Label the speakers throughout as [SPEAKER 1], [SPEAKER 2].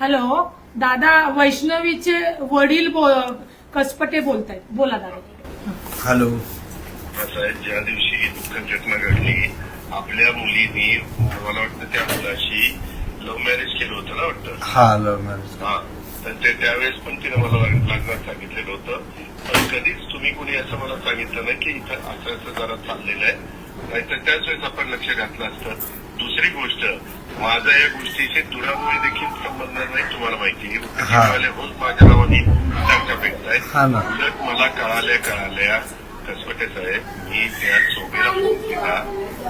[SPEAKER 1] Hello दादा वैष्णवीचे वडील बो- कसपटे बोलतायत. बोला दादा.
[SPEAKER 2] हॅलो.
[SPEAKER 3] असं आहे ज्या दिवशी दुःखद घटना घडली आपल्या मुलीनी मला वाटतं त्या मुलाशी लव्ह मॅरेज केलं होतं ना वाटतं?
[SPEAKER 2] हा लव्ह मॅरेज
[SPEAKER 3] हा. तर ते त्यावेळेस पण तिने मला लग्नात सांगितलेलं होतं. पण कधीच तुम्ही कोणी असं मला सांगितलं नाही की इथं असं असं जरा चाललेलं आहे. नाहीतर त्याच वेळेस आपण लक्ष घातलं असतं. दुसरी गोष्ट माझा या गोष्टीशी दुरामुळे देखील संबंध नाही तुम्हाला माहिती
[SPEAKER 2] हा.
[SPEAKER 3] आहे होत माझ्या नावाने
[SPEAKER 2] हा ना.
[SPEAKER 3] उलट मला कळाल्या कळाल्या कसपटे साहेब मी त्या सोबेला फोन केला.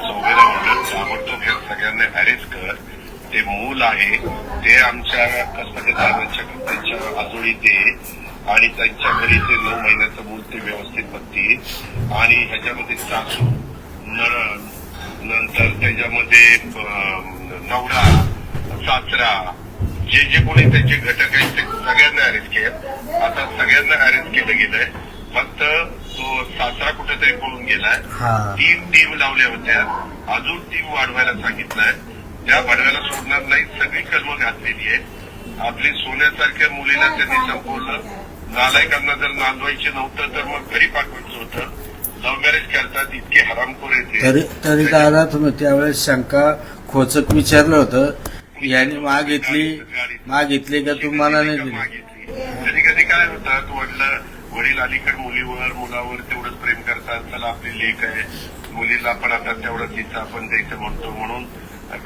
[SPEAKER 3] सोबेला म्हणलं ताबडतोब ह्या सगळ्यांना अरेस्ट कर. ते मूल आहे ते आमच्या कसपटे साहेबांच्या त्यांच्या आजोळीत आहे आणि त्यांच्या घरी ते नऊ महिन्याचं मूल ते व्यवस्थित बघतील. आणि ह्याच्यामध्ये सासू नरण नंतर त्याच्यामध्ये नवरा सासरा जे जे कोणी त्याचे घटक आहेत ते सगळ्यांना अरेस्ट केलं. आता सगळ्यांना अरेस्ट केलं गेलंय. फक्त तो सासरा कुठेतरी पळून गेलाय.
[SPEAKER 2] हा.
[SPEAKER 3] तीन टीम लावल्या होत्या. अजून टीम वाढवायला सांगितलंय. त्या वाढवायला सोडणार नाही. सगळी कलमं घातलेली आहे आपली सोन्यासारख्या मुलीला त्यांनी संपवलं. नालायकांना जर नांदवायचे नव्हतं तर मग घरी पाठवायचं होतं लव्ह मॅरेज करतात इतके हरामखोर येते
[SPEAKER 2] तरी तरी दादा तुम्ही त्यावेळेस शंका खोचक विचारलं होतं. याने मागितली मागितली का तू मनाने दिली?
[SPEAKER 3] कधी कधी काय होतात वडील वडील अलीकडे मुलीवर मुलावर तेवढंच प्रेम करतात. चला आपली लेख आहे. मुलीला पण आता तेवढंच हिस्सा आपण द्यायचं म्हणतो म्हणून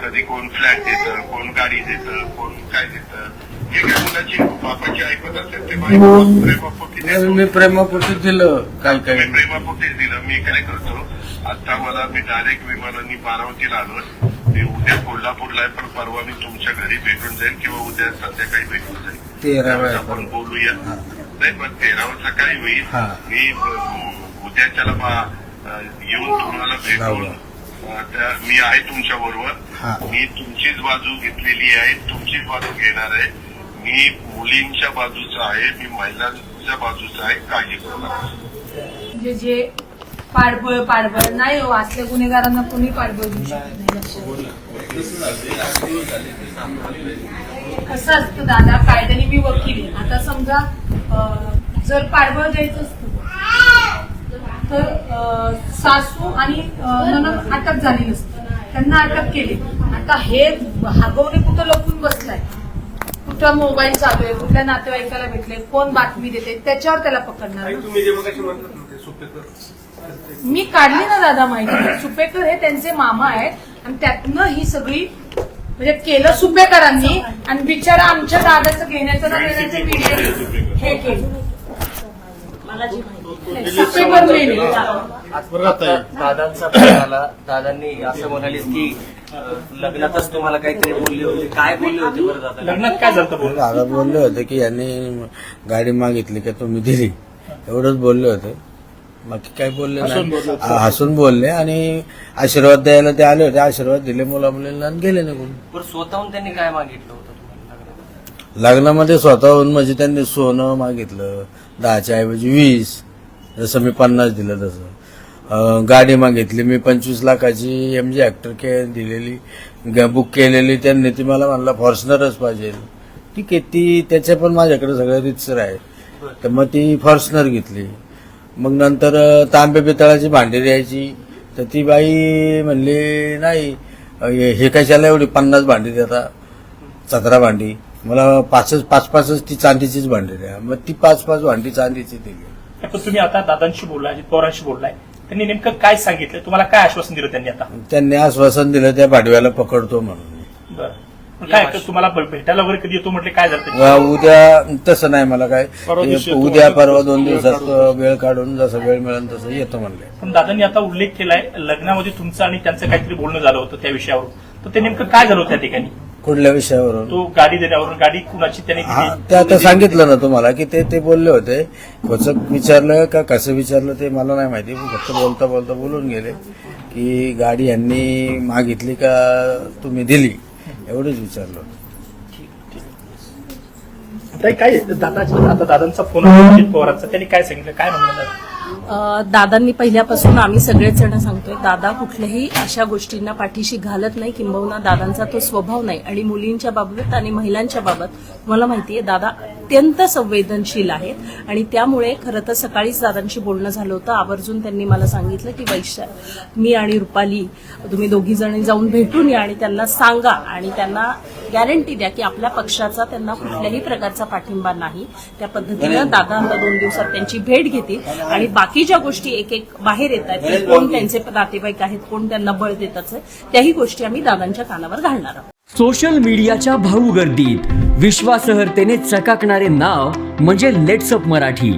[SPEAKER 3] कधी कोण फ्लॅट देतं कोण गाडी देतं कोण काय देतं. जे काही मुलाची बापाची ऐकत असेल ते बाई प्रेमापोटी
[SPEAKER 2] नाही. मी प्रेमापोटी दिलं काय काय
[SPEAKER 3] प्रेमापोटीच दिलं. मी काय करतो आता मला मी डायरेक्ट विमानाने बारामतीला आलो मी उद्या कोल्हापूरला आहे पण परवा मी तुमच्या घरी भेटून जाईल किंवा उद्या संध्याकाळी भेटून जाईल
[SPEAKER 2] तेरा
[SPEAKER 3] त्यावेळेस
[SPEAKER 2] वेळा
[SPEAKER 3] आपण बोलूया. नाही पण तेरावं सकाळी होईल. मी उद्याच्याला येऊन तुम्हाला भेटून मी आहे तुमच्या. बरोबर. मी तुमचीच बाजू घेतलेली आहे तुमचीच बाजू घेणार आहे. मी मुलींच्या बाजूचा आहे मी महिलांच्या बाजूचा आहे काळजी करू नका
[SPEAKER 1] म्हणजे जे पाठबळ पाठबळ. नाही हो असल्या गुन्हेगारांना कोणी पाठबळ देऊ शकत नाही लक्षात. कसं असतं दादा कायद्याने मी वकील आहे. आता समजा अं, जर पाठबळ द्यायचं असतं तर अं, सासू आणि अं, नणंद अटक झाली नसती. त्यांना अटक केली. आता हे हागवणे कुठं लपून बसलाय? कुठं मोबाईल चालू आहे? कुठल्या नातेवाईकाला भेटले? कोण बातमी देते? त्याच्यावर त्याला पकडणार ना.
[SPEAKER 4] तुम्ही जे मगाशी म्हणतात ना ते सुपेकर
[SPEAKER 1] मी काढली ना दादा माहिती. सुपेकर हे त्यांचे मामा आहेत. आणि त्यातनं ही सगळी म्हणजे केलं सुपेकरांनी. आणि बिचारा आमच्या दादाचं घेण्याचं ना देण्याचं मीडिया हे केलं. सुपेकर
[SPEAKER 5] दादांचा फोन आला. दादांनी असं म्हणाले की लग्नातच तुम्हाला काहीतरी बोलले होते. काय बोलले होते बरं दादा?
[SPEAKER 4] लग्नात काय झालं बोल
[SPEAKER 2] दादा बोलले होते की यांनी गाडी मागितली का तुम्ही दिली. एवढंच बोलले होते. बाकी काय बोलले
[SPEAKER 4] हसून
[SPEAKER 2] नाही
[SPEAKER 4] बोलले. होते.
[SPEAKER 2] हसून बोलले आणि आशीर्वाद द्यायला ते आले होते. आशीर्वाद दिले मुला मुलींना आणि गेले निघून.
[SPEAKER 5] बरं स्वतःहून त्यांनी काय मागितलं होतं तुम्हाला लग्नात?
[SPEAKER 2] लग्नामध्ये स्वतःहून म्हणजे त्यांनी सोनं मागितलं दहाच्या ऐवजी वीस जसं मी पन्नास दिलं तसं. अं, गाडी मागितली मी पंचवीस लाखाची एम जी ऍक्टर के दिलेली ग- बुक केलेली. त्यांनी ती मला म्हणलं फॉर्च्युनरच पाहिजे. ठीक आहे ती त्याच्या पण माझ्याकडे सगळं रितसर आहे. तर मग ती फॉर्च्युनर घेतली. मग नंतर तांबे पितळाची भांडी द्यायची. तर ती बाई म्हणली नाही हे कशाला एवढी पन्नास भांडी देता? सतरा भांडी. मला पाचच पाच पाचच ती चांदीचीच भांडी द्या. मग ती पाच पाच भांडी चांदीची दिली
[SPEAKER 4] तुम्ही आता दादांशी बोललाय पवारांशी बोललाय. त्यांनी नेमकं काय सांगितलं? तुम्हाला काय आश्वासन दिलं त्यांनी आता?
[SPEAKER 2] त्यांनी आश्वासन दिलं त्या भाडव्याला पकडतो म्हणून.
[SPEAKER 4] बरं. काय तुम्हाला भेटायला वगैरे कधी येतो म्हटले काय झालं
[SPEAKER 2] उद्या तसं नाही मला काय.
[SPEAKER 4] परवा दिवशी येतो
[SPEAKER 2] उद्या परवा दोन दिवसात वेळ काढून जसं वेळ मिळेल तसं येतो म्हणले.
[SPEAKER 4] पण दादांनी आता उल्लेख केलाय लग्नामध्ये तुमचं आणि त्यांचं काहीतरी बोलणं झालं होतं त्या विषयावर तर ते नेमकं काय झालं होतं त्या ठिकाणी?
[SPEAKER 2] कुठल्या विषयावरून?
[SPEAKER 4] तो गाडी देण्यावरून गाडी कुणाची त्याने
[SPEAKER 2] हा
[SPEAKER 4] दिली?
[SPEAKER 2] ते आता सांगितलं ना तुम्हाला की ते ते बोलले होते. खोचक विचारलं का कसं विचारलं ते मला नाही माहिती. फक्त बोलता बोलता बोलून गेले की गाडी यांनी मागितली का तुम्ही दिली? एवढंच विचारलं
[SPEAKER 4] काय दादाच्या दादांचा फोन अजित पवारांचा. त्यांनी काय सांगितलं? काय म्हणलं?
[SPEAKER 6] दादांनी पहिल्यापासून आम्ही सगळेच जण सांगतोय दादा कुठल्याही अशा गोष्टींना पाठीशी घालत नाही किंबहुना दादांचा तो स्वभाव नाही. आणि मुलींच्या बाबत आणि महिलांच्या बाबत मला माहितीये दादा अत्यंत संवेदनशील आहेत. आणि त्यामुळे खरं तर सकाळीच दादांशी बोलणं झालं होतं. आवर्जून त्यांनी मला सांगितलं की वैशा मी आणि रुपाली तुम्ही दोघी जणी जाऊन भेटून या आणि त्यांना सांगा आणि त्यांना गॅरंटी द्या की आपल्या पक्षाचा त्यांना कुठल्याही प्रकारचा पाठिंबा नाही. त्या पद्धतीनं दादा आता दोन दिवसात त्यांची भेट घेतील. आणि बाकी ज्या गोष्टी एक एक बाहेर येत आहेत की कोण त्यांचे नातेवाईक आहेत कोण त्यांना बळ देतात त्याही गोष्टी आम्ही दादांच्या कानावर घालणार आहोत.
[SPEAKER 7] सोशल मीडियाच्या भाऊ गर्दीत. विश्वासार्हतेने चकाकणारे नाव म्हणजे लेट्सअप मराठी.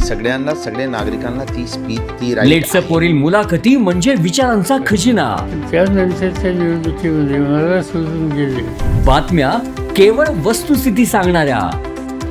[SPEAKER 8] सगळ्यांना सगळ्या नागरिकांना ती स्पीच ती
[SPEAKER 7] लेट्सअप वरील मुलाखती म्हणजे विचारांचा खजिना.
[SPEAKER 9] त्यानंतरच्या निवडणुकीमध्ये मला सोडून गेले.
[SPEAKER 7] बातम्या केवळ वस्तुस्थिती सांगणाऱ्या.